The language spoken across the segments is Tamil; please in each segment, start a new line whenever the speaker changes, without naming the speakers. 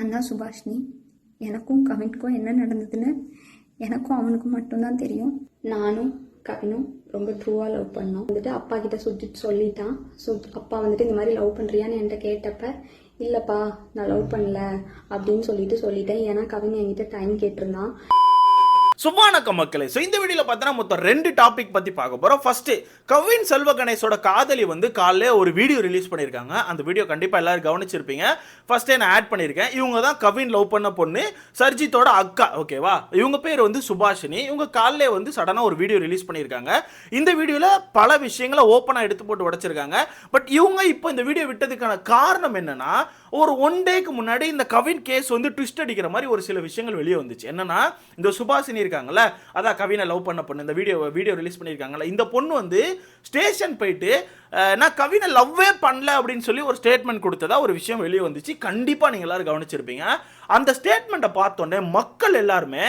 நான் தான் சுபாஷினி. எனக்கும் கவினுக்கும் என்ன நடந்ததுன்னு எனக்கும் அவனுக்கும் மட்டும்தான் தெரியும். நானும் கவினும் ரொம்ப த்ரூவாக லவ் பண்ணோம். வந்துட்டு அப்பா கிட்ட சுற்றி சொல்லிட்டான். ஸோ அப்பா வந்துட்டு இந்த மாதிரி லவ் பண்ணுறியான்னு என்கிட்ட கேட்டப்ப இல்லைப்பா நான் லவ் பண்ணல அப்படின்னு சொல்லிட்டு சொல்லிட்டேன். ஏன்னா கவின் என்கிட்ட டைம் கேட்டிருந்தான்.
சுவானக்க மக்களே. ஸோ இந்த வீடியோவில் பார்த்தோன்னா மொத்தம் ரெண்டு டாபிக் பற்றி பார்க்க போகிறோம் ஃபஸ்ட்டு கவின் செல்வ கணேஷோட காதலி வந்து காலைல ஒரு வீடியோ ரிலீஸ் பண்ணியிருக்காங்க. அந்த வீடியோ கண்டிப்பாக எல்லாரும் கவனிச்சிருப்பீங்க. ஃபஸ்ட்டே நான் ஆட் பண்ணியிருக்கேன். இவங்க தான் கவின் லவ் பண்ண பொண்ணு சர்ஜித்தோட அக்கா. ஓகேவா இவங்க பேர் வந்து சுபாஷினி. இவங்க காலைல வந்து சடனாக ஒரு வீடியோ ரிலீஸ் பண்ணியிருக்காங்க. இந்த வீடியோவில் பல விஷயங்களை ஓப்பனாக எடுத்து போட்டு உடைச்சிருக்காங்க. பட் இவங்க இப்போ இந்த வீடியோ விட்டதுக்கான காரணம் என்னன்னா ஒரு ஒன் டேக்கு முன்னாடி இந்த கவின் கேஸ் வந்து ட்விஸ்ட் அடிக்கிற மாதிரி ஒரு சில விஷயங்கள் வெளியே வந்துச்சு. என்னன்னா இந்த சுபாஷினி இருக்காங்கல்ல அதான் கவினை லவ் பண்ண பொண்ணு இந்த வீடியோ வீடியோ ரிலீஸ் பண்ணியிருக்காங்கல்ல இந்த பொண்ணு வந்து ஸ்டேஷன் போயிட்டு நான் கவினை லவ்வே பண்ணல அப்படின்னு சொல்லி ஒரு ஸ்டேட்மெண்ட் கொடுத்ததா ஒரு விஷயம் வெளியே வந்துச்சு. கண்டிப்பாக நீங்கள் எல்லாரும் கவனிச்சிருப்பீங்க. அந்த ஸ்டேட்மெண்ட்டை பார்த்தோன்னே மக்கள் எல்லாருமே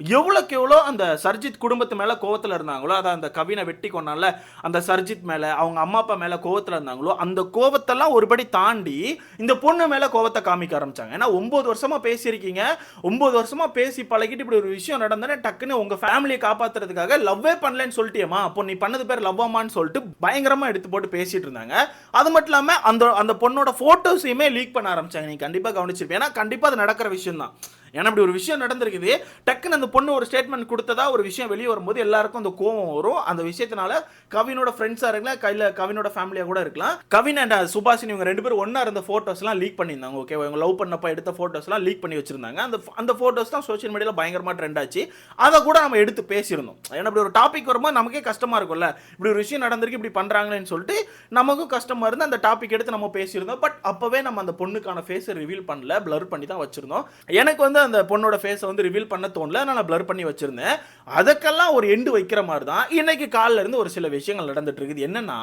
எவ்வளோக்கு எவ்வளோ அந்த சர்ஜித் குடும்பத்து மேலே கோவத்தில் இருந்தாங்களோ அதை அந்த கவினை வெட்டி கொண்டால அந்த சர்ஜித் மேலே அவங்க அம்மா அப்பா மேலே கோவத்தில் இருந்தாங்களோ அந்த கோவத்தெல்லாம் ஒருபடி தாண்டி இந்த பொண்ணு மேலே கோவத்தை காமிக்க ஆரம்பிச்சாங்க. ஏன்னா ஒம்பது வருஷமாக பேசியிருக்கீங்க. ஒம்பது வருஷமாக பேசி பழகிட்டு இப்படி ஒரு விஷயம் நடந்தனே டக்குன்னு உங்கள் ஃபேமிலியை காப்பாற்றுறதுக்காக லவ்வே பண்ணலன்னு சொல்லிட்டியம்மா. அப்போ நீ பண்ணது பேர் லவ்வாமான்னு சொல்லிட்டு பயங்கரமாக எடுத்து போட்டு பேசிகிட்டு இருந்தாங்க. அது மட்டும் இல்லாமல் அந்த அந்த பொண்ணோட ஃபோட்டோஸையுமே லீக் பண்ண ஆரம்பிச்சாங்க. நீ கண்டிப்பாக கவனிச்சிருப்பேன் ஏன்னா கண்டிப்பாக அது நடக்கிற விஷயம் தான் ஏன்னா இப்படி ஒரு விஷயம் நடந்திருக்குது. டக்குன்னு அந்த பொண்ணு ஒரு ஸ்டேட்மெண்ட் கொடுத்ததா ஒரு விஷயம் வெளியே வரும்போது எல்லாருக்கும் அந்த கோவம் வரும். அந்த விஷயத்தினால கவினோட ஃப்ரெண்ட்ஸாக இருக்கலாம் கையில் கவினோட ஃபேமிலியாக கூட இருக்கலாம். கவின் அண்ட் சுபாஷினி இவங்க ரெண்டு பேரும் ஒன்றா இருந்த ஃபோட்டோஸ்லாம் லீக் பண்ணியிருந்தாங்க ஓகே இவங்க லவ் பண்ணப்போ எடுத்த ஃபோட்டோஸ்லாம் லீக் பண்ணி வச்சிருந்தாங்க. அந்த அந்த ஃபோட்டோஸ் தான் சோஷியல் மீடியாவில் பயங்கரமாக ட்ரெண்ட் ஆச்சு. அதை கூட நம்ம எடுத்து பேசியிருந்தோம். ஏன்னா இப்படி ஒரு டாபிக் வரும்போது நமக்கே கஷ்டமாக இருக்கும்ல. இப்படி ஒரு விஷயம் நடந்திருக்கு இப்படி பண்ணுறாங்களேன்னு சொல்லிட்டு நமக்கும் கஷ்டமாக இருந்து அந்த டாபிக் எடுத்து நம்ம பேசியிருந்தோம். பட் அப்போவே நம்ம அந்த பொண்ணுக்கான ஃபேஸை ரிவீல் பண்ணல ப்ளர் பண்ணி தான் வச்சிருந்தோம். எனக்கு வந்து அந்த பொண்ணோட ஃபேஸை வந்து ரிவீல் பண்ண தோணல. நான் ப்ளர் பண்ணி வச்சுருந்தேன். அதுக்கெல்லாம் ஒரு எண்டு வைக்கிற மாதிரி தான் இன்னைக்கு காலைல இருந்து ஒரு சில விஷயங்கள் நடந்துட்டு இருக்குது. என்னன்னா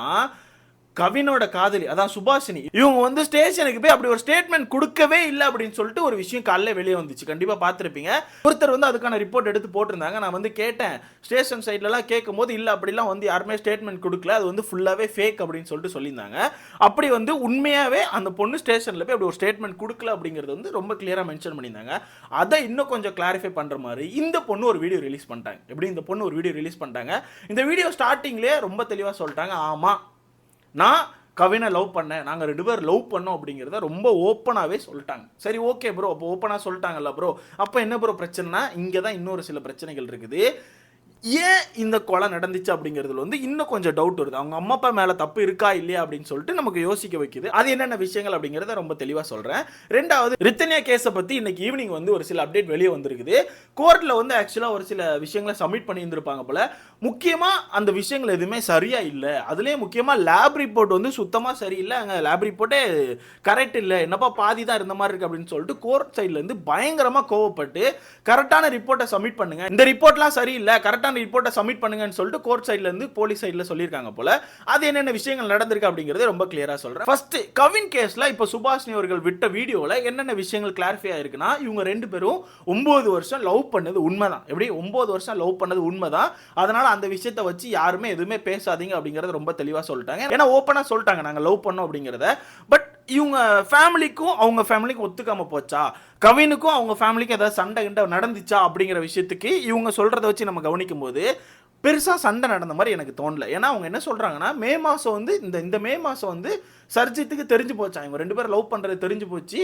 கவினோட காதலி அதான் சுபாஷினி. இவங்க வந்து ஸ்டேஷனுக்கு போய் அப்படி ஒரு ஸ்டேட்மெண்ட் கொடுக்கவே இல்லை அப்படின்னு சொல்லிட்டு ஒரு விஷயம் காலைல வெளியே வந்துச்சு. கண்டிப்பா பார்த்துருப்பீங்க. ஒருத்தர் வந்து அதுக்கான ரிப்போர்ட் எடுத்து போட்டிருந்தாங்க. நான் வந்து கேட்டேன். ஸ்டேஷன் சைட்லலாம் கேட்கும் போது இல்லை அப்படிலாம் வந்து யாருமே ஸ்டேட்மெண்ட் கொடுக்கல. அது வந்து ஃபுல்லாகவே ஃபேக் அப்படின்னு சொல்லிட்டு சொல்லியிருந்தாங்க. அப்படி வந்து உண்மையாகவே அந்த பொண்ணு ஸ்டேஷனில் போய் அப்படி ஒரு ஸ்டேட்மெண்ட் கொடுக்கல அப்படிங்கிறது வந்து ரொம்ப கிளியராக மென்ஷன் பண்ணியிருந்தாங்க. அதை இன்னும் கொஞ்சம் கிளாரிஃபை பண்ணுற மாதிரி இந்த பொண்ணு ஒரு வீடியோ ரிலீஸ் பண்ணிட்டாங்க. எப்படி இந்த பொண்ணு ஒரு வீடியோ ரிலீஸ் பண்ணிட்டாங்க? இந்த வீடியோ ஸ்டார்டிங்லேயே ரொம்ப தெளிவாக சொல்லிட்டாங்க. ஆமாம் நான் கவினை லவ் பண்ணேன். நாங்கள் ரெண்டு பேர் லவ் பண்ணோம் அப்படிங்கிறத ரொம்ப ஓப்பனாகவே சொல்லிட்டாங்க. சரி ஓகே ப்ரோ அப்போ ஓப்பனாக சொல்லிட்டாங்கல்ல ப்ரோ அப்போ என்ன ப்ரோ பிரச்சனைனா இங்கே தான் இன்னொரு சில பிரச்சனைகள் இருக்குது. ஏன் இந்த கொலை நடந்துச்சு அப்படிங்கிறதுல வந்து இன்னும் கொஞ்சம் டவுட் வருது. அவங்க அம்மா அப்பா மேலே தப்பு இருக்கா இல்லையா அப்படின்னு சொல்லிட்டு நமக்கு யோசிக்க வைக்குது. அது என்னென்ன விஷயங்கள் அப்படிங்கிறத ரொம்ப தெளிவாக சொல்கிறேன் ரெண்டாவது ரித்தனியா கேஸை பற்றி இன்னைக்கு ஈவினிங் வந்து ஒரு சில அப்டேட் வெளியே வந்திருக்குது. கோர்ட்டில் வந்து ஆக்சுவலாக ஒரு சில விஷயங்களை சப்மிட் பண்ணியிருந்திருப்பாங்க போல. முக்கியமாக அந்த விஷயங்கள் எதுவுமே சரியாக இல்லை. அதுலேயும் முக்கியமாக லேப் ரிப்போர்ட் வந்து சுத்தமாக சரியில்லை. அங்கே லேப் ரிப்போர்ட்டே கரெக்ட் இல்லை. என்னப்பா பாதி தான் இருந்த மாதிரி இருக்கு அப்படின்னு சொல்லிட்டு கோர்ட் சைட்லேருந்து பயங்கரமாக கோவப்பட்டு கரெக்டான ரிப்போர்ட்டை சப்மிட் பண்ணுங்க. இந்த ரிப்போர்ட்லாம் சரியில்லை. கரெக்டான ரிப்போர்ட்டை சப்மிட் பண்ணுங்கன்னு சொல்லிட்டு கோர்ட் சைட்லேருந்து போலீஸ் சைடில் சொல்லியிருக்காங்க போல. அது என்னென்ன விஷயங்கள் நடந்திருக்கு அப்படிங்கிறது ரொம்ப கிளியராக சொல்கிறேன் ஃபர்ஸ்ட் கவின் கேஸில் இப்போ சுபாஷினி அவர்கள் விட்ட வீடியோவில் என்னென்ன விஷயங்கள் கிளாரிஃபை ஆயிருக்குன்னா இவங்க ரெண்டு பேரும் ஒம்பது வருஷம் லவ் பண்ணது உண்மைதான். எப்படி? ஒம்பது வருஷம் லவ் பண்ணது உண்மைதான். அதனால் அந்த விஷயத்தை வச்சு யாருமே எதுவுமே பேசாதீங்க அப்படிங்கறத ரொம்ப தெளிவாக சொல்லிட்டாங்க. ஏன்னா ஓப்பனாக சொல்லிட்டாங்க. நாங்கள் லவ் பண்ணோம் அப்படிங்கிறத. பட் இவங்க ஃபேமிலிக்கும் அவங்க ஃபேமிலிக்கும் ஒத்துக்காமல் போச்சா? கவினுக்கும் அவங்க ஃபேமிலிக்கும் ஏதாவது சண்டை கிண்டை நடந்துச்சா அப்படிங்கிற விஷயத்துக்கு இவங்க சொல்கிறத வச்சு நம்ம கவனிக்கும் போது பெருசாக சண்டை நடந்த மாதிரி எனக்கு தோணல. ஏன்னா அவங்க என்ன சொல்கிறாங்கன்னா மே மாதம் வந்து இந்த இந்த மே மாதம் வந்து சர்ஜித்துக்கு தெரிஞ்சு போச்சா? இவங்க ரெண்டு பேரும் லவ் பண்ணுறது தெரிஞ்சு போச்சு.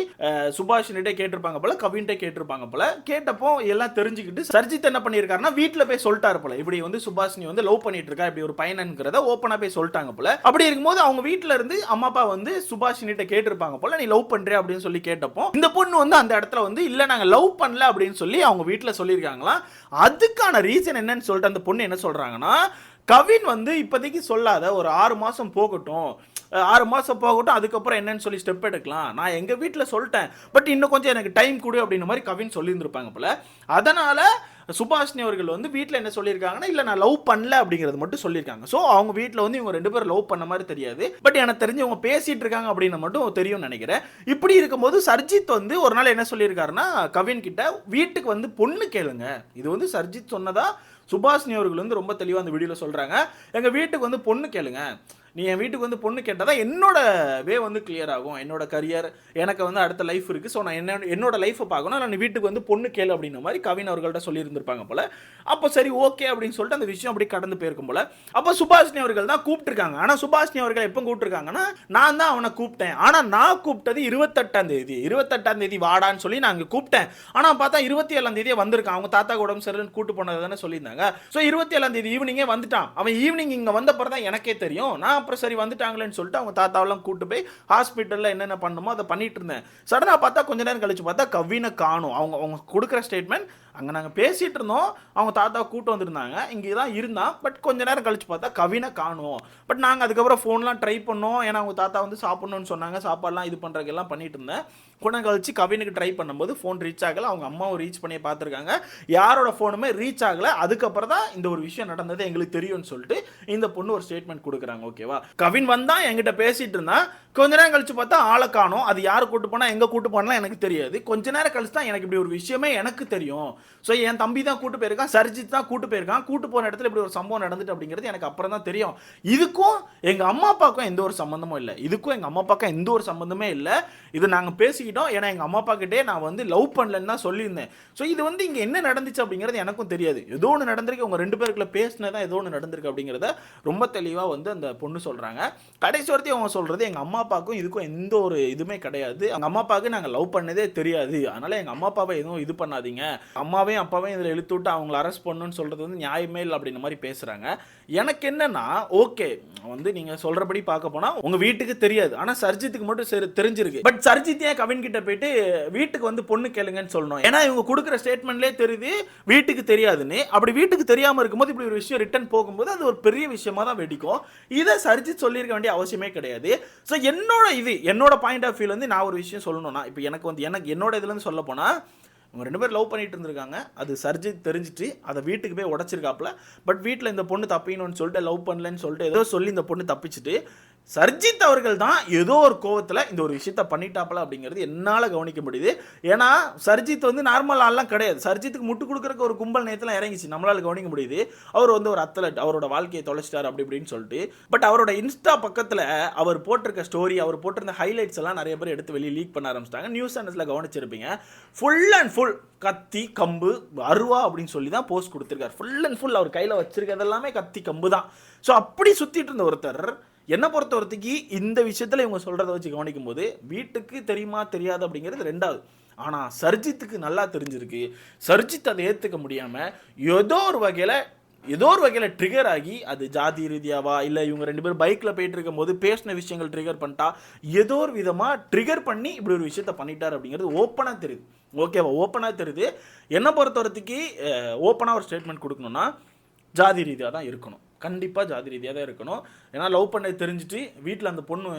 சுபாஷினிட்டே கேட்டிருப்பாங்க போல கவின்ட்டே கேட்டிருப்பாங்க போல. கேட்டப்போ எல்லாம் தெரிஞ்சுக்கிட்டு சர்ஜித் என்ன பண்ணியிருக்காருன்னா வீட்டில் போய் சொல்லிட்டாரு போல. இப்படி வந்து சுபாஷினி வந்து லவ் பண்ணிட்டு இருக்கா இப்படி ஒரு பையனுங்கிறத ஓப்பனாக போய் சொல்லிட்டாங்க போல. அப்படி இருக்கும்போது அவங்க வீட்டில் இருந்து அம்மா அப்பா வந்து சுபாஷினிட்ட கேட்டிருப்பாங்க போல நீ லவ் பண்ணுறியா அப்படின்னு சொல்லி கேட்டப்போ இந்த பொண்ணு வந்து அந்த இடத்துல வந்து இல்லை நாங்கள் லவ் பண்ணல அப்படின்னு சொல்லி அவங்க வீட்டில் சொல்லியிருக்காங்களாம். அதுக்கான ரீசன் என்னன்னு சொல்லிட்டு அந்த பொண்ணு என்ன சொல்கிறாங்கன்னா கவின் வந்து இப்போதைக்கு சொல்லாத ஒரு ஆறு மாதம் போகட்டும். ஆறு மாதம் போகட்டும் அதுக்கப்புறம் என்னன்னு சொல்லி ஸ்டெப் எடுக்கலாம். நான் எங்கள் வீட்டில் சொல்லிட்டேன். பட் இன்னும் கொஞ்சம் எனக்கு டைம் கொடு அப்படின்ற மாதிரி கவின் சொல்லியிருந்திருப்பாங்க போல. அதனால் சுபாஷினி அவர்கள் வந்து வீட்டில் என்ன சொல்லியிருக்காங்கன்னா இல்லை நான் லவ் பண்ணல அப்படிங்கிறது மட்டும் சொல்லியிருக்காங்க. ஸோ அவங்க வீட்டில் வந்து இவங்க ரெண்டு பேரும் லவ் பண்ண மாதிரி தெரியாது. பட் எனக்கு தெரிஞ்சு இவங்க பேசிகிட்டு இருக்காங்க அப்படின்னு மட்டும் தெரியும்னு நினைக்கிறேன். இப்படி இருக்கும்போது சர்ஜித் வந்து ஒரு நாள் என்ன சொல்லியிருக்காருன்னா கவின் கிட்ட வீட்டுக்கு வந்து பொண்ணு கேளுங்க. இது வந்து சர்ஜித் சொன்னதா? சுபாஷினி அவர்கள் வந்து ரொம்ப தெளிவாக அந்த வீடியோவில் சொல்கிறாங்க எங்கள் வீட்டுக்கு வந்து பொண்ணு கேளுங்க. நீ என் வீட்டுக்கு வந்து பொண்ணு கேட்டால் தான் என்னோட வே வந்து கிளியர் ஆகும். என்னோட கரியர் எனக்கு வந்து அடுத்த லைஃப் இருக்குது ஸோ நான் என்ன என்னோட லைஃப்பை பார்க்கணும். நான் நீ வீட்டுக்கு வந்து பொண்ணு கேளு அப்படின்ற மாதிரி கவின் அவர்கள்ட்ட சொல்லியிருந்திருப்பாங்க போல். அப்போ சரி ஓகே அப்படின்னு சொல்லிட்டு அந்த விஷயம் அப்படி கடந்து போயிருக்கும் போல். அப்போ சுபாஷினி அவர்கள் தான் கூப்பிட்டுருக்காங்க. ஆனால் சுபாஷினி அவர்கள் எப்போ கூப்பிட்டுருக்காங்கன்னா நான் தான் அவனை கூப்பிட்டேன். ஆனால் நான் கூப்பிட்டது இருபத்தெட்டாம் தேதி. இருபத்தெட்டாம் தேதி வாடான்னு சொல்லி நான் அங்கே கூப்பிட்டேன். ஆனால் பார்த்தா இருபத்தி ஏழாம் தேதியே வந்திருக்கான். அவங்க தாத்தா உடம்பு சரியில்லைன்னு கூட்டு போனது தானே சொல்லியிருந்தாங்க. ஸோ இருபத்தி ஏழாம் தேதி ஈவினிங்கே வந்துட்டான். அவன் ஈவினிங் இங்கே வந்தப்பறம் தான் எனக்கே தெரியும். நான் அப்புறம் சரி வந்துட்டாங்களேன்னு சொல்லிட்டு அவங்க தாத்தாவெல்லாம் கூட்டு போய் ஹாஸ்பிட்டலில் என்னென்ன பண்ணுமோ அதை பண்ணிட்டு இருந்தேன். சடனாக பார்த்தா கொஞ்ச நேரம் கழிச்சு பார்த்தா கவினை காணும். அவங்க அவங்க கொடுக்குற ஸ்டேட்மெண்ட் அங்கே நாங்கள் பேசிகிட்டு இருந்தோம். அவங்க தாத்தா கூட்டு வந்திருந்தாங்க. இங்கே தான் இருந்தான். பட் கொஞ்ச நேரம் கழிச்சு பார்த்தா கவினை காணும் பட் நாங்கள் அதுக்கப்புறம் ஃபோன்லாம் ட்ரை பண்ணோம். ஏன்னா அவங்க தாத்தா வந்து சாப்பிட்ணுன்னு சொன்னாங்க. சாப்பாடுலாம் இது பண்ணுறதுக்கெல்லாம் பண்ணிட்டு இருந்தேன். கொஞ்சம் கழிச்சு கவினுக்கு ட்ரை பண்ணும்போது ஃபோன் ரீச் ஆகலை. அவங்க அம்மாவும் ரீச் பண்ணி பார்த்துருக்காங்க. யாரோட ஃபோனுமே ரீச் ஆகலை. அதுக்கப்புறம் தான் இந்த ஒரு விஷயம் நடந்தது. எங்களுக்கு தெரியும்னு சொல்லிட்டு இந்த பொண்ணு ஒரு ஸ்டேட்மெண்ட் கொடுக்குறாங்க. ஓகேவா கவின் வந்தால் எங்கிட்ட பேசிகிட்டு இருந்தான். கொஞ்ச நேரம் கழிச்சு பார்த்தா ஆளை காணும். அது யார் கூட்டு போனால் எங்கே கூட்டு போனால் எனக்கு தெரியாது. கொஞ்ச நேரம் கழிச்சு தான் எனக்கு இப்படி ஒரு விஷயமே எனக்கு தெரியும். ஸோ என் தம்பி தான் கூட்டு போயிருக்கான் சர்ஜித் தான் கூட்டு போயிருக்கான். கூட்டு போன இடத்துல இப்படி ஒரு சம்பவம் நடந்துட்டு அப்படிங்கிறது எனக்கு அப்புறம் தான் தெரியும். இதுக்கும் எங்கள் அம்மா அப்பாவுக்கும் எந்த ஒரு சம்பந்தமும் இல்லை. இதுக்கும் எங்கள் அம்மா அப்பாவுக்கும் எந்த ஒரு சம்பந்தமே இல்லை. இது நாங்கள் பேசிக்கிட்டோம். ஏன்னா எங்கள் அம்மா அப்பா கிட்டே நான் வந்து லவ் பண்ணலன்னு தான் சொல்லியிருந்தேன். ஸோ இது வந்து இங்கே என்ன நடந்துச்சு அப்படிங்கிறது எனக்கும் தெரியாது. ஏதோ ஒன்று நடந்திருக்கு. உங்கள் ரெண்டு பேருக்குள்ள பேசினதான் ஏதோ ஒன்று நடந்திருக்கு அப்படிங்கிறத ரொம்ப தெளிவாக வந்து அந்த பொண்ணு சொல்கிறாங்க கடைசி வரைக்கும் அவங்க சொல்கிறது எங்கள் அம்மா அப்பாவுக்கும் இதுக்கும் எந்த ஒரு இதுவுமே கிடையாது. எங்கள் அம்மா அப்பாவுக்கு நாங்கள் லவ் பண்ணதே தெரியாது. அதனால் எங்கள் அம்மா அப்பாவை எதுவும் இது பண்ணாதீங்க. அம்மா அம்மாவையும் அப்பாவையும் இதில் இழுத்து விட்டு அவங்கள அரெஸ்ட் பண்ணணும்னு சொல்கிறது வந்து நியாயமே இல்லை அப்படின்ற மாதிரி பேசுகிறாங்க எனக்கு என்னென்னா ஓகே வந்து நீங்கள் சொல்கிறபடி பார்க்க போனால் உங்கள் வீட்டுக்கு தெரியாது. ஆனால் சர்ஜித்துக்கு மட்டும் சரி தெரிஞ்சிருக்கு. பட் சர்ஜித் ஏன் கவின் கிட்ட போயிட்டு வீட்டுக்கு வந்து பொண்ணு கேளுங்கன்னு சொல்லணும்? ஏன்னா இவங்க கொடுக்குற ஸ்டேட்மெண்ட்லேயே தெரியுது வீட்டுக்கு தெரியாதுன்னு. அப்படி வீட்டுக்கு தெரியாமல் இருக்கும்போது இப்படி ஒரு விஷயம் ரிட்டர்ன் போகும்போது அது ஒரு பெரிய விஷயமா தான் வெடிக்கும். இதை சர்ஜித் சொல்லியிருக்க வேண்டிய அவசியமே கிடையாது. ஸோ என்னோட இது என்னோட பாயிண்ட் ஆஃப் வியூ வந்து நான் ஒரு விஷயம் சொல்லணும்னா இப்போ எனக்கு வந்து எனக்கு என்னோட இதுலேருந்து சொல்ல போனால் இவங்க ரெண்டு பேரும் லவ் பண்ணிட்டு இருந்திருக்காங்க. அது சர்ஜித் தெரிஞ்சிட்டு அதை வீட்டுக்கு போய் உடச்சிருக்காப்புல. பட் வீட்டில் இந்த பொண்ணு தப்பிக்கணும்னு சொல்லிட்டு லவ் பண்ணலன்னு சொல்லிட்டு ஏதோ சொல்லி இந்த பொண்ணு தப்பிச்சிட்டு சர்ஜித் அவர்கள் தான் ஏதோ ஒரு கோவத்தில் இந்த ஒரு விஷயத்த பண்ணிட்டாப்பல அப்படிங்கிறது என்னால் கவனிக்க முடியுது. ஏன்னா சர்ஜித் வந்து நார்மல் ஆள்லாம் கிடையாது. சர்ஜித்துக்கு முட்டு கொடுக்குறக்கு ஒரு கும்பல் நேரத்தில் இறங்கிச்சு. நம்மளால் கவனிக்க முடியுது. அவர் வந்து ஒரு அத்லட் அவரோட வாழ்க்கையை தொலைச்சிட்டார் அப்படி இப்படின்னு சொல்லிட்டு. பட் அவரோட இன்ஸ்டா பக்கத்தில் அவர் போட்டிருக்க ஸ்டோரி அவர் போட்டிருந்த ஹைலைட்ஸ் எல்லாம் நிறைய பேர் எடுத்து வெளியே லீக் பண்ண ஆரம்பிச்சிட்டாங்க. நியூஸ் சேனல்ஸில் கவனிச்சிருப்பீங்க. ஃபுல் அண்ட் ஃபுல் கத்தி கம்பு அருவா அப்படின்னு சொல்லி தான் போஸ்ட் கொடுத்துருக்காரு. ஃபுல் அண்ட் ஃபுல் அவர் கையில் வச்சிருக்கிறது எல்லாமே கத்தி கம்பு தான் ஸோ அப்படி சுற்றிட்டு இருந்த ஒருத்தர் என்னை பொறுத்த வரத்துக்கு இந்த விஷயத்தில் இவங்க சொல்கிறத வச்சு கவனிக்கும் போது வீட்டுக்கு தெரியுமா தெரியாது அப்படிங்கிறது ரெண்டாவது. ஆனால் சர்ஜித்துக்கு நல்லா தெரிஞ்சிருக்கு. சர்ஜித் அதை ஏற்றுக்க முடியாமல் ஏதோ ஒரு வகையில் ஏதோ ஒரு வகையில் ட்ரிகர் ஆகி அது ஜாதி ரீதியாவா இல்லை இவங்க ரெண்டு பேரும் பைக்கில் போயிட்டு இருக்கும்போது பேசின விஷயங்கள் ட்ரிகர் பண்ணிட்டா ஏதோ ஒரு விதமாக ட்ரிகர் பண்ணி இப்படி ஒரு விஷயத்த பண்ணிட்டார் அப்படிங்கிறது ஓப்பனாக தெரியுது. ஓகேவா ஓப்பனாக தெரியுது. என்னை பொறுத்தவரத்துக்கு ஓப்பனாக ஒரு ஸ்டேட்மெண்ட் கொடுக்கணும்னா ஜாதி ரீதியாக தான் இருக்கணும். கண்டிப்பாக ஜாதி ரீதியாக தான் இருக்கணும். ஏன்னா லவ் பண்ணது தெரிஞ்சுட்டு வீட்டில் அந்த பொண்ணு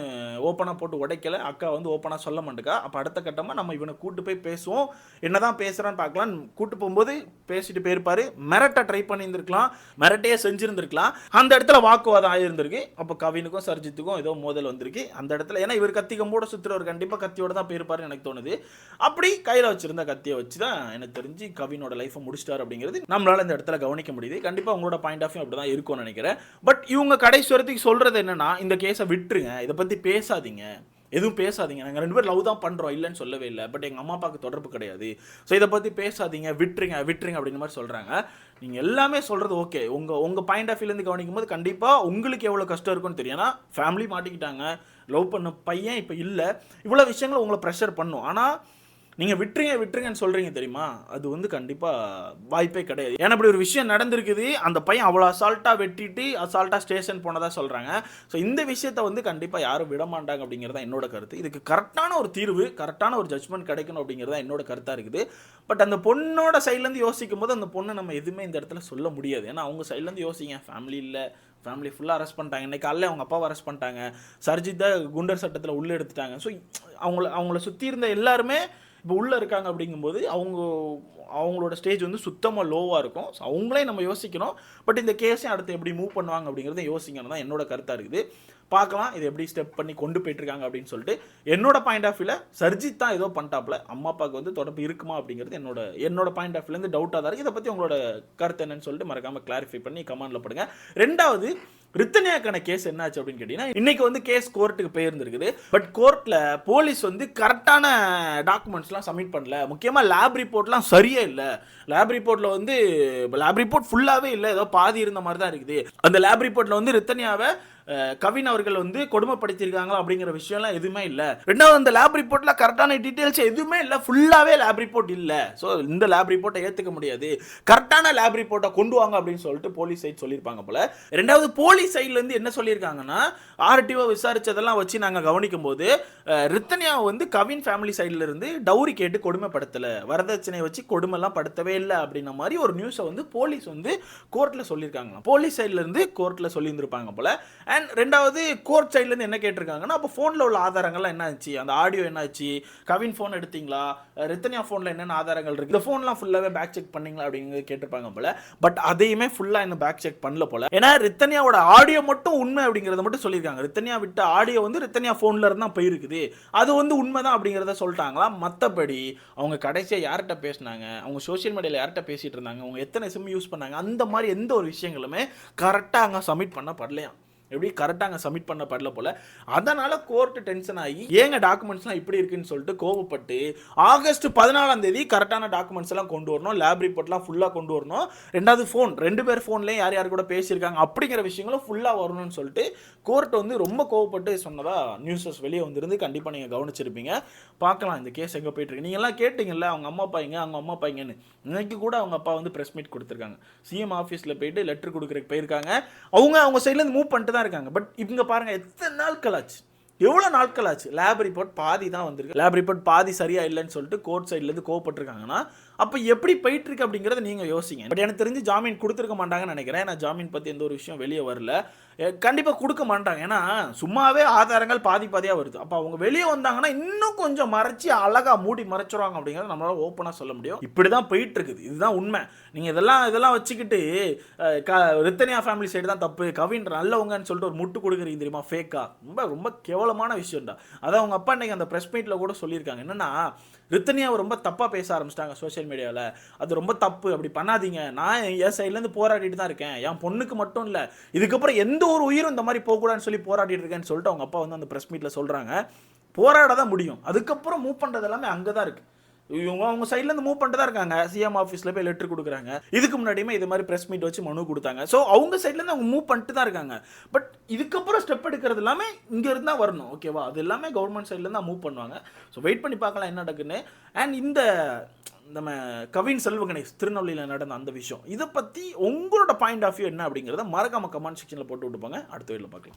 ஓப்பனாக போட்டு உடைக்கல அக்கா வந்து ஓப்பனாக சொல்ல மாட்டேக்கா. அப்போ அடுத்த கட்டமாக நம்ம இவனை கூட்டு போய் பேசுவோம். என்ன தான் பேசுகிறான்னு பார்க்கலாம். கூட்டு போகும்போது பேசிட்டு போயிருப்பாரு. மிரட்டை ட்ரை பண்ணியிருந்திருக்கலாம். மிரட்டையே செஞ்சுருந்துருக்கலாம். அந்த இடத்துல வாக்குவாதம் ஆகியிருந்திருக்கு அப்போ கவினுக்கும் சர்ஜித்துக்கும் ஏதோ மோதல் வந்திருக்கு. அந்த இடத்துல ஏன்னா இவர் கத்தி கம்போட சுற்றுறவர் கண்டிப்பாக கத்தியோட தான் போயிருப்பாருன்னு எனக்கு தோணுது. அப்படி கையில் வச்சுருந்த கத்தியை வச்சு தான் எனக்கு தெரிஞ்சு கவினோட லைஃப்பை முடிச்சிட்டார் அப்படிங்கிறது நம்மளால இந்த இடத்துல கவனிக்க முடியுது. கண்டிப்பாக உங்களோட பாயிண்ட் ஆஃப் வியூ அப்படி தான் இருக்கும்னு நினைக்கிறேன். பட் இவங்க கடைசி வரத்துக்கு சொல்கிறது என்னன்னா இந்த கேஸை விட்டுருங்க. இதை பற்றி பேசாதீங்க. எதுவும் பேசாதீங்க. நாங்கள் ரெண்டு பேரும் லவ் தான் பண்ணுறோம் இல்லைன்னு சொல்லவே இல்லை. பட் எங்கள் அம்மா அப்பாவுக்கு தொடர்பு கிடையாது. ஸோ இதை பற்றி பேசாதீங்க. விட்டுருங்க விட்டுருங்க அப்படின்ற மாதிரி சொல்கிறாங்க நீங்கள் எல்லாமே சொல்கிறது ஓகே உங்கள் உங்கள் பாயிண்ட் ஆஃப் வியூலேருந்து கவனிக்கும் போது கண்டிப்பாக உங்களுக்கு எவ்வளோ கஷ்டம் இருக்கும்னு தெரியும். ஏன்னா ஃபேமிலி மாட்டிக்கிட்டாங்க. லவ் பண்ண பையன் இப்போ இல்லை. இவ்வளோ விஷயங்கள உங்களை ப்ரெஷர் பண்ணும். ஆனால் நீங்கள் விட்டுருங்க விட்டுருங்கன்னு சொல்கிறீங்க தெரியுமா? அது வந்து கண்டிப்பாக வாய்ப்பே கிடையாது. ஏன்னா இப்படி ஒரு விஷயம் நடந்திருக்குது. அந்த பையன் அவ்வளோ அசால்ட்டாக வெட்டிட்டு அசால்ட்டாக ஸ்டேஷன் போனதாக சொல்கிறாங்க ஸோ இந்த விஷயத்தை வந்து கண்டிப்பாக யாரும் விட மாட்டாங்க அப்படிங்கிறது என்னோட கருத்து. இதுக்கு கரெக்டான ஒரு தீர்வு கரெக்டான ஒரு ஜட்மெண்ட் கிடைக்கணும் அப்படிங்கிறது என்னோட கருத்தாக இருக்குது. பட் அந்த பொண்ணோட சைட்லேருந்து யோசிக்கும் போது அந்த பொண்ணை நம்ம எதுவுமே இந்த இடத்துல சொல்ல முடியாது. ஏன்னா அவங்க சைட்லேருந்து யோசிங்க ஃபேமிலி இல்லை. ஃபேமிலி ஃபுல்லாக அரெஸ்ட் பண்ணிட்டாங்க. இன்னைக்கு காலையில் அவங்க அப்பாவை அரெஸ்ட் பண்ணிட்டாங்க. சர்ஜித்தை குண்டர் சட்டத்தில் உள்ளே எடுத்துட்டாங்க. ஸோ அவங்கள அவங்கள சுற்றி இருந்த எல்லாருமே இப்போ உள்ளே இருக்காங்க அப்படிங்கும்போது அவங்க அவங்களோட ஸ்டேஜ் வந்து சுத்தமாக லோவாக இருக்கும். ஸோ அவங்களே நம்ம யோசிக்கணும். பட் இந்த கேஸையும் அடுத்து எப்படி மூவ் பண்ணுவாங்க அப்படிங்கிறத யோசிக்கணும் தான் என்னோட கருத்தாக இருக்குது. பார்க்கலாம் இது எப்படி ஸ்டெப் பண்ணி கொண்டு போயிட்டுருக்காங்க அப்படின்னு சொல்லிட்டு. என்னோட பாயிண்ட் ஆஃப் வியூவில் சர்ஜித் தான் ஏதோ பண்ணிட்டாப்ல அம்மா அப்பாவுக்கு வந்து தொடர்பு இருக்குமா அப்படிங்கிறது என்னோட என்னோட பாயிண்ட் ஆஃப் வியூலேருந்து டவுட்டாக தான் இருக்குது இதை பற்றி உங்களோட கருத்து என்னன்னு சொல்லிட்டு மறக்காமல் கிளாரிஃபை பண்ணி கமெண்டில் படுங்க. ரெண்டாவது ரித்தனியாக்கான கேஸ் என்னாச்சு அப்படின்னு கேட்டீங்கன்னா இன்னைக்கு வந்து கேஸ் கோர்ட்டுக்கு போயிருந்துருக்குது. பட் கோர்ட்ல போலீஸ் வந்து கரெக்டான டாக்குமெண்ட்ஸ்லாம் சப்மிட் பண்ணல. முக்கியமாக லேப் ரிப்போர்ட்லாம் சரியே இல்லை. லேப் ரிப்போர்ட்டில் வந்து லேப் ரிப்போர்ட் ஃபுல்லாகவே இல்லை. ஏதோ பாதி இருந்த மாதிரி தான் இருக்குது. அந்த லேப் ரிப்போர்ட்டில் வந்து ரித்தனியாவை கவின் அவர்கள் வந்து கொடுமைப்படுத்தியிருக்காங்களா அப்படிங்கிற விஷயம்லாம் எதுவுமே இல்லை. ரெண்டாவது அந்த லேப் ரிப்போர்ட்டில் கரெக்டான டீட்டெயில்ஸ் எதுவுமே இல்லை. ஃபுல்லாகவே லேப் ரிப்போர்ட் இல்லை. ஸோ இந்த லேப் ரிப்போர்ட்டை ஏற்றுக்க முடியாது. கரெக்டான லேப் ரிப்போர்ட்டை கொண்டு வாங்க அப்படின்னு சொல்லிட்டு போலீஸ் சைட் சொல்லியிருப்பாங்க போல. ரெண்டாவது போலீஸ் சைட்லேருந்து என்ன சொல்லியிருக்காங்கன்னா ஆர்டிஓ விசாரித்ததெல்லாம் வச்சு நாங்கள் கவனிக்கும் போது அஹ், வந்து கவின் ஃபேமிலி சைடில் இருந்து டவுரி கேட்டு கொடுமைப்படுத்தலை. வரதட்சணை வச்சு கொடுமைலாம் படுத்தவே இல்லை அப்படின்ன மாதிரி ஒரு நியூஸை வந்து போலீஸ் வந்து கோர்ட்டில் சொல்லியிருக்காங்க போலீஸ் சைட்லேருந்து கோர்ட்டில் சொல்லியிருந்திருப்பாங்க போல. அண்ட் ரெண்டாவது கோர்ட் சைட்லேருந்து என்ன கேட்டிருக்காங்கன்னா அப்போ ஃபோனில் உள்ள ஆதாரங்கள்லாம் என்ன ஆச்சு? அந்த ஆடியோ என்ன ஆச்சு? கவின் ஃபோன் எடுத்தீங்களா? ரித்தனியா ஃபோனில் என்னென்ன ஆதாரங்கள் இருக்குது இந்த ஃபோன்லாம் ஃபுல்லாகவே பேக் செக் பண்ணீங்களா அப்படிங்கிறது கேட்டிருப்பாங்க போல. பட் அதையுமே ஃபுல்லாக இன்னும் பேக் செக் பண்ணல போல. ஏன்னா ரித்தனியாவோட ஆடியோ மட்டும் உண்மை அப்படிங்கிறத மட்டும் சொல்லியிருக்காங்க. ரித்தனியா விட்ட ஆடியோ வந்து ரித்தனியா ஃபோன்ல இருந்து தான் போயிருக்குது. அது வந்து உண்மைதான் அப்படிங்கிறத சொல்லிட்டாங்களா? மற்றபடி அவங்க கடைசியாக யார்கிட்ட பேசினாங்க? அவங்க சோஷியல் மீடியாவில் யார்கிட்ட பேசிட்டு இருந்தாங்க? அவங்க எத்தனை சிம் யூஸ் பண்ணாங்க? அந்த மாதிரி எந்த ஒரு விஷயங்களுமே கரெக்டாக அங்கே சப்மிட் பண்ணப்படலையாம் எப்படி கரெக்டாக அங்கே சப்மிட் படல போல். அதனால் கோர்ட்டு டென்ஷன் ஆகி ஏங்க டாக்குமெண்ட்ஸ்லாம் இப்படி இருக்குன்னு சொல்லிட்டு கோவப்பட்டு ஆகஸ்ட் பதினாலாம் தேதி கரெக்டான டாக்குமெண்ட்ஸ் எல்லாம் கொண்டு வரணும் லேப் ரிப்போர்ட்லாம் ஃபுல்லாக கொண்டு வரணும். ரெண்டாவது ஃபோன் ரெண்டு பேர் ஃபோன்லேயும் யார் யார் கூட பேசியிருக்காங்க அப்படிங்கிற விஷயங்களும் ஃபுல்லாக வரணும்னு சொல்லிட்டு கோர்ட் வந்து ரொம்ப கோவப்பட்டு சொன்னதாக நியூஸஸ் வெளியே வந்திருந்து கண்டிப்பாக நீங்கள் கவனிச்சிருப்பீங்க. பார்க்கலாம் இந்த கேஸ் எங்கே போயிட்டுருக்கு நீங்கள்லாம் கேட்டிங்கல்ல அவங்க அம்மா அப்பா எங்க? அவங்க அம்மா அப்பா எங்கன்னு. இன்னைக்கு கூட அவங்க அப்பா வந்து ப்ரெஸ் மீட் கொடுத்துருக்காங்க. சிஎம் ஆஃபீஸில் போயிட்டு லெட்டர் கொடுக்குறக்கு போயிருக்காங்க. அவங்க அவங்க சைட்லேருந்து மூவ் பண்ணிட்டு தான் இருக்காங்க. பட் இவங்க பாருங்க எத்தனை நாட்கள் ஆச்சு? எவ்வளோ நாட்கள் ஆச்சு? லேப் ரிப்போர்ட் பாதி தான் வந்திருக்கு. லேப் ரிப்போர்ட் பாதி சரியா இல்லைன்னு சொல்லிட்டு கோர்ட் சைட்லேருந்து கோவப்பட்டிருக்காங்கன்னா அப்போ எப்படி போயிட்டு இருக்கு அப்படிங்கிறத நீங்கள் யோசிங்க. பட் எனக்கு தெரிஞ்சு ஜாமீன் கொடுத்துருக்க மாட்டாங்கன்னு நினைக்கிறேன். ஏன்னா ஜாமீன் பற்றி எந்த ஒரு விஷயம் வெளியே வரல. கண்டிப்பாக கொடுக்க மாட்டாங்க. ஏன்னா சும்மாவே ஆதாரங்கள் பாதி பாதியாக வருது. அப்போ அவங்க வெளியே வந்தாங்கன்னா இன்னும் கொஞ்சம் மறைச்சி அழகாக மூடி மறைச்சிருவாங்க அப்படிங்கிறத நம்மளால் ஓப்பனாக சொல்ல முடியும். இப்படி தான் போயிட்டுருக்குது. இதுதான் உண்மை. நீங்கள் இதெல்லாம் இதெல்லாம் வச்சுக்கிட்டு க ரித்தனியா ஃபேமிலி சைடு தான் தப்பு. கவின் நல்லவங்கன்னு சொல்லிட்டு ஒரு முட்டு கொடுக்குறீங்க தெரியுமா? ஃபேக்கா ரொம்ப ரொம்ப கேவலமான விஷயம்டா. அதான் அவங்க அப்பா இன்னைக்கு அந்த ப்ரெஸ் மீட்டில் கூட சொல்லியிருக்காங்க. என்னென்னா ரித்தனியாவை ரொம்ப தப்பாக பேச ஆரம்பிச்சிட்டாங்க சோஷியல் மீடியாவில் அது ரொம்ப தப்பு. அப்படி பண்ணாதீங்க. நான் என் சைட்லேருந்து போராடிட்டு தான் இருக்கேன். என் பொண்ணுக்கு மட்டும் இல்லை. இதுக்கப்புறம் எந்த ஒரு உயிரும் இந்த மாதிரி போகக்கூடாதுன்னு சொல்லி போராடிட்டு இருக்கேன்னு சொல்லிட்டு அவங்க அப்பா வந்து அந்த ப்ரெஸ் மீட்டில் சொல்கிறாங்க போராட தான் முடியும். அதுக்கப்புறம் மூவ் பண்ணுறது எல்லாமே அங்கே தான் இருக்குது இவங்க அவங்க சைட்லேருந்து மூவ் பண்ணிட்டு தான் இருக்காங்க. சிஎம் ஆஃபீஸில் போய் லெட்டர் கொடுக்குறாங்க. இதுக்கு முன்னாடியுமே இது மாதிரி ப்ரெஸ் மீட் வச்சு மனு கொடுத்தாங்க. ஸோ அவங்க சைட்லேருந்து அவங்க மூவ் பண்ணிட்டு தான் இருக்காங்க. பட் இதுக்கப்புறம் ஸ்டெப் எடுக்கிறது எல்லாமே இங்கேருந்து தான் வரணும். ஓகேவா அது எல்லாமே கவர்மெண்ட் சைட்லேருந்து மூவ் பண்ணுவாங்க. ஸோ வெயிட் பண்ணி பார்க்கலாம் என்ன நடக்குன்னு அண்ட் இந்த நம்ம கவின் செல்வ கணேஷ் திருநெல்வேலியில் நடந்த அந்த விஷயம். இதை பற்றி உங்களோட பாயிண்ட் ஆஃப் வியூ என்ன அப்படிங்கிறத மறக்காம கமெண்ட் செக்ஷனில் போட்டு விட்டுப்பாங்க. அடுத்த வீட்டில் பார்க்கலாம்.